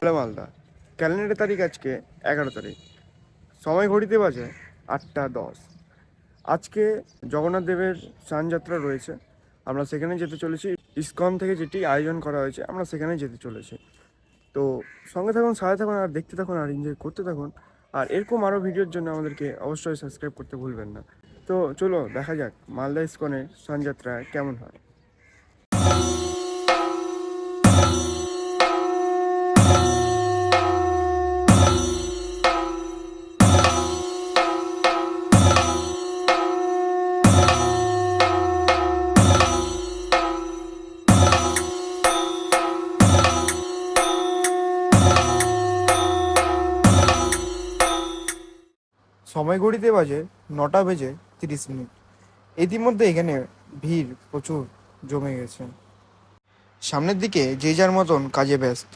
হলো মালদা। ক্যালেন্ডারের তারিখ আজকে এগারো তারিখ। সময় ঘড়িতে বাজে আটটা দশ। আজকে জগন্নাথ দেবের স্নানযাত্রা রয়েছে। আমরা সেখানে যেতে চলেছি। ইসকন থেকে যেটি আয়োজন করা হয়েছে, আমরা সেখানে যেতে চলেছি। তো সঙ্গে থাকুন, সাথে থাকুন, আর দেখতে থাকুন, আর এনজয় করতে থাকুন। আর এরকম আরও ভিডিওর জন্য আমাদেরকে অবশ্যই সাবস্ক্রাইব করতে ভুলবেন না। তো চলো, দেখা যাক মালদা ইসকনের স্নানযাত্রা কেমন হয়। সময় ঘড়িতে বাজে নটা বেজে তিরিশ মিনিট। ইতিমধ্যে এখানে ভিড় প্রচুর জমে গেছে। সামনের দিকে যে যার মতন কাজে ব্যস্ত।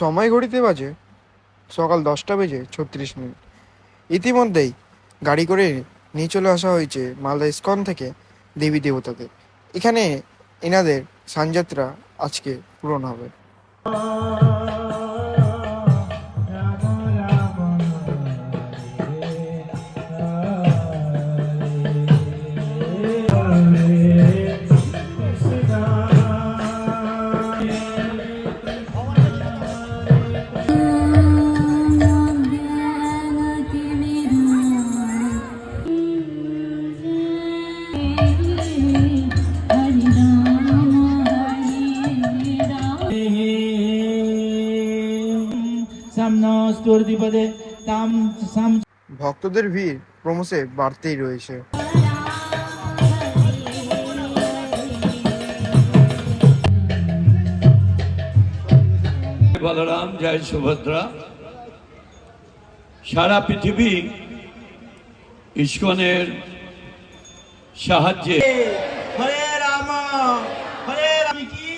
সময় ঘড়িতে বাজে সকাল দশটা বেজে ছত্রিশ মিনিট। ইতিমধ্যেই গাড়ি করে নিয়ে চলে আসা হয়েছে মালদা ইস্কন থেকে দেবী দেবতাদের। এখানে এনাদের সানযাত্রা আজকে পূরণ হবে। ভক্তদের ভিড় ক্রমশে বাড়তেই রয়েছে। বলরাম জয় সুভদ্রা। সারা পৃথিবী ইস্কনের সাহায্যে হরে রাম হরে রাম কি?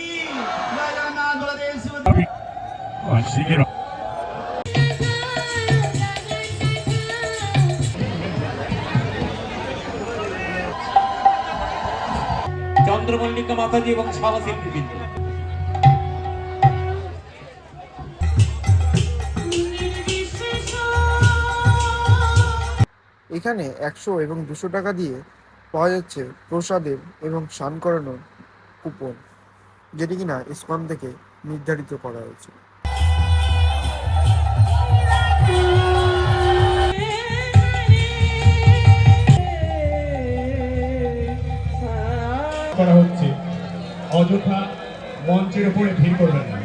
চন্দ্রমল্লিকা মাতাজি এবং সহশিল্পীবৃন্দ এখানে একশো এবং দুশো টাকা দিয়ে পাওয়া যাচ্ছে প্রসাদের এবং স্নান করানোর কুপন, যেটি কিনা ইসকন থেকে নির্ধারিত করা হয়েছে। করা হচ্ছে। অযথা মঞ্চের উপরে ভিড় করবেন না।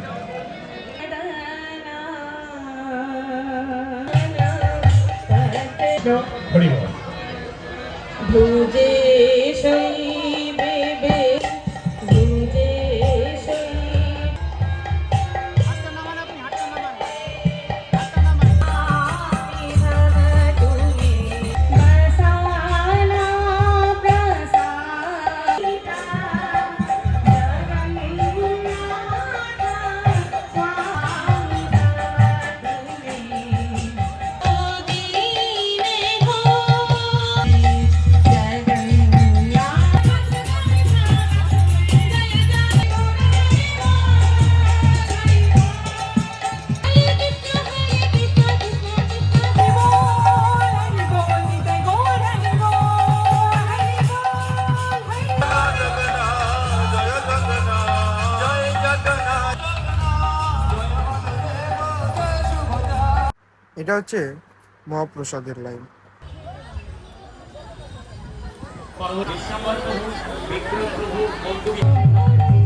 হরি এটা হচ্ছে মহাপ্রসাদের লাইন। জগন্নাথের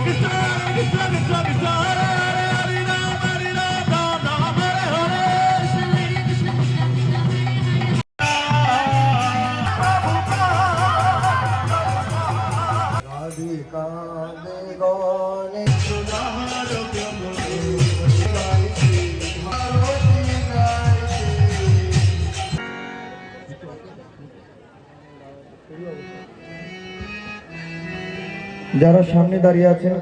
It's love, it's love, it's love, it's love. যারা সামনে দাঁড়িয়ে আছেন,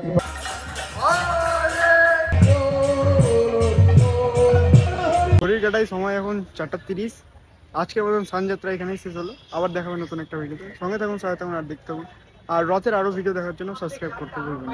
ঘড়ির কাটাই সময় এখন চারটা তিরিশ। আজকের মতন সানযাত্রা এখানেই শেষ হলো। আবার দেখাবেন নতুন একটা ভিডিওতে সঙ্গে থাকুন সহায় থাকুন, আর দেখতে থাকুন। আর রথের আরও ভিডিও দেখার জন্য সাবস্ক্রাইব করতে ভুলবেন।